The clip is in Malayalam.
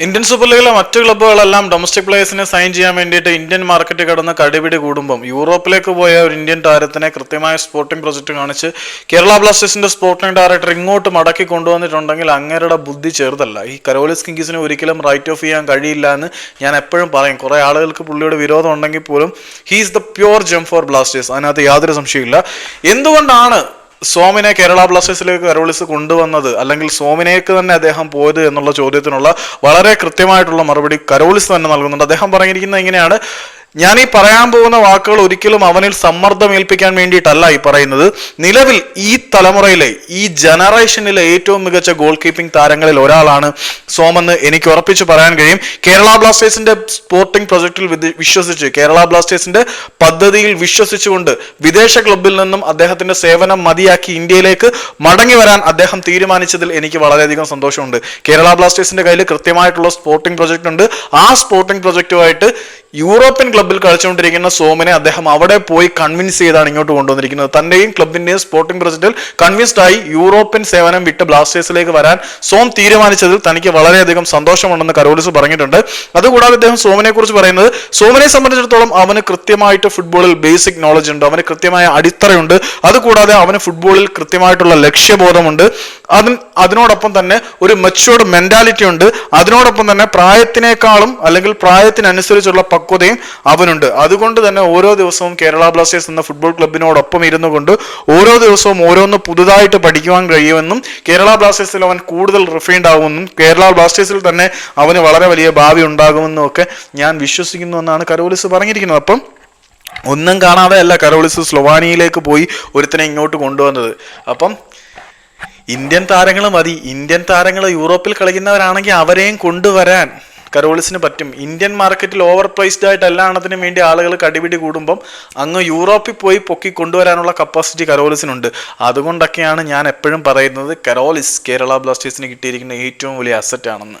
ഇന്ത്യൻ സൂപ്പർ ലീഗിലെ മറ്റു ക്ലബ്ബുകളെല്ലാം ഡൊമസ്റ്റിക് പ്ലേയേഴ്സിനെ സൈൻ ചെയ്യാൻ വേണ്ടിയിട്ട് ഇന്ത്യൻ മാർക്കറ്റ് കടന്ന് കടിപിടി കൂടുമ്പം യൂറോപ്പിലേക്ക് പോയ ഒരു ഇന്ത്യൻ താരത്തിനെ കൃത്യമായ സ്പോർട്ടിംഗ് പ്രൊജക്ട് കാണിച്ച് കേരള ബ്ലാസ്റ്റേഴ്സിന്റെ സ്പോർട്ടിംഗ് ഡയറക്ടർ ഇങ്ങോട്ട് മടക്കി കൊണ്ടുവന്നിട്ടുണ്ടെങ്കിൽ അങ്ങേരുടെ ബുദ്ധി ചെറുതല്ല. ഈ കരോലിസ് കിങ്സിന് ഒരിക്കലും റൈറ്റ് ഓഫ് ചെയ്യാൻ കഴിയില്ല എന്ന് ഞാൻ എപ്പോഴും പറയും. കുറേ ആളുകൾക്ക് പുള്ളിയുടെ വിരോധം ഉണ്ടെങ്കിൽ പോലും he's the pure gem for Blasters. അതിനകത്ത് യാതൊരു സംശയമില്ല എന്തുകൊണ്ടാണ് സോമിനെ കേരള ബ്ലാസ്റ്റേഴ്സിലേക്ക് കരോളിസ് കൊണ്ടുവന്നത് അല്ലെങ്കിൽ സോമിനേക്ക് തന്നെ അദ്ദേഹം പോയത് എന്നുള്ള ചോദ്യത്തിനുള്ള വളരെ കൃത്യമായിട്ടുള്ള മറുപടി കരോളിസ് തന്നെ നൽകുന്നുണ്ട്. അദ്ദേഹം പറഞ്ഞിരിക്കുന്നത് ഇങ്ങനെയാണ്. ഞാൻ ഈ പറയാൻ പോകുന്ന വാക്കുകൾ ഒരിക്കലും അവനിൽ സമ്മർദ്ദം ഏൽപ്പിക്കാൻ വേണ്ടിയിട്ടല്ല ഈ പറയുന്നത്. നിലവിൽ ഈ തലമുറയിലെ ഈ ജനറേഷനിലെ ഏറ്റവും മികച്ച ഗോൾ കീപ്പിംഗ് താരങ്ങളിൽ ഒരാളാണ് സോമെന്ന് എനിക്ക് ഉറപ്പിച്ച് പറയാൻ കഴിയും. കേരള ബ്ലാസ്റ്റേഴ്സിന്റെ സ്പോർട്ടിംഗ് പ്രൊജക്റ്റിൽ വിശ്വസിച്ച് കേരള ബ്ലാസ്റ്റേഴ്സിന്റെ പദ്ധതിയിൽ വിശ്വസിച്ചുകൊണ്ട് വിദേശ ക്ലബിൽ നിന്നും അദ്ദേഹത്തിന്റെ സേവനം മതിയാക്കി ഇന്ത്യയിലേക്ക് മടങ്ങി വരാൻ അദ്ദേഹം തീരുമാനിച്ചതിൽ എനിക്ക് വളരെയധികം സന്തോഷമുണ്ട്. കേരള ബ്ലാസ്റ്റേഴ്സിന്റെ കയ്യിൽ കൃത്യമായിട്ടുള്ള സ്പോർട്ടിംഗ് പ്രൊജക്ട് ഉണ്ട്. ആ സ്പോർട്ടിംഗ് പ്രൊജക്റ്റുമായിട്ട് യൂറോപ്യൻ ക്ലബിൽ കളിച്ചുകൊണ്ടിരിക്കുന്ന സോമനെ അദ്ദേഹം അവിടെ പോയി കൺവിൻസ് ചെയ്താണ് ഇങ്ങോട്ട് കൊണ്ടുവന്നിരിക്കുന്നത്. തന്റെയും ക്ലബിന്റെയും സ്പോർട്ടിംഗ് പ്രസിഡന്റ് കൺവിൻസ്ഡ് ആയി യൂറോപ്യൻ സേവനം വിട്ട് ബ്ലാസ്റ്റേഴ്സിലേക്ക് വരാൻ സോം തീരുമാനിച്ചതിൽ തനിക്ക് വളരെയധികം സന്തോഷമുണ്ടെന്ന് കരോലിസ് പറഞ്ഞിട്ടുണ്ട്. അതുകൂടാതെ അദ്ദേഹം സോമിനെ കുറിച്ച് പറയുന്നത് സോമനെ സംബന്ധിച്ചിടത്തോളം അവന് കൃത്യമായിട്ട് ഫുട്ബോളിൽ ബേസിക് നോളജ് ഉണ്ട് അവന് കൃത്യമായ അടിത്തറയുണ്ട്. അതുകൂടാതെ അവന് ഫുട്ബോളിൽ കൃത്യമായിട്ടുള്ള ലക്ഷ്യബോധമുണ്ട്. അതിന് അതിനോടൊപ്പം തന്നെ ഒരു മെച്ചുവേർഡ് മെന്റാലിറ്റി ഉണ്ട്. അതിനോടൊപ്പം തന്നെ പ്രായത്തിനേക്കാളും അല്ലെങ്കിൽ പ്രായത്തിനനുസരിച്ചുള്ള പക്വതയും അവനുണ്ട്. അതുകൊണ്ട് തന്നെ ഓരോ ദിവസവും കേരള ബ്ലാസ്റ്റേഴ്സ് എന്ന ഫുട്ബോൾ ക്ലബിനോടൊപ്പം ഇരുന്നു കൊണ്ട് ഓരോ ദിവസവും ഓരോന്ന് പുതുതായിട്ട് പഠിക്കുവാൻ കഴിയുമെന്നും കേരള ബ്ലാസ്റ്റേഴ്സിൽ അവൻ കൂടുതൽ റിഫൈൻഡ് ആവുമെന്നും കേരള ബ്ലാസ്റ്റേഴ്സിൽ തന്നെ അവന് വളരെ വലിയ ഭാവി ഉണ്ടാകുമെന്നും ഒക്കെ ഞാൻ വിശ്വസിക്കുന്നു എന്നാണ് കരോലിസ് പറഞ്ഞിരിക്കുന്നത്. അപ്പം ഒന്നും കാണാതെ അല്ല കരോളിസ് സ്ലൊവാനിയയിലേക്ക് പോയി ഒരുത്തനെ ഇങ്ങോട്ട് കൊണ്ടുവന്നത്. അപ്പം ഇന്ത്യൻ താരങ്ങൾ മതി. ഇന്ത്യൻ താരങ്ങൾ യൂറോപ്പിൽ കളിക്കുന്നവരാണെങ്കിൽ അവരെയും കൊണ്ടുവരാൻ കരോളിസിന് പറ്റും. ഇന്ത്യൻ മാർക്കറ്റിൽ ഓവർ പ്രൈസ്ഡ് ആയിട്ട് എല്ലാത്തിനും വേണ്ടി ആളുകൾ കടിപിടി കൂടുമ്പം അങ്ങ് യൂറോപ്പിൽ പോയി പൊക്കി കൊണ്ടുവരാനുള്ള കപ്പാസിറ്റി കരോളിസിനുണ്ട്. അതുകൊണ്ടൊക്കെയാണ് ഞാൻ എപ്പോഴും പറയുന്നത് കരോളിസ് കേരള ബ്ലാസ്റ്റേഴ്സിന് കിട്ടിയിരിക്കുന്ന ഏറ്റവും വലിയ അസറ്റ് ആണെന്ന്.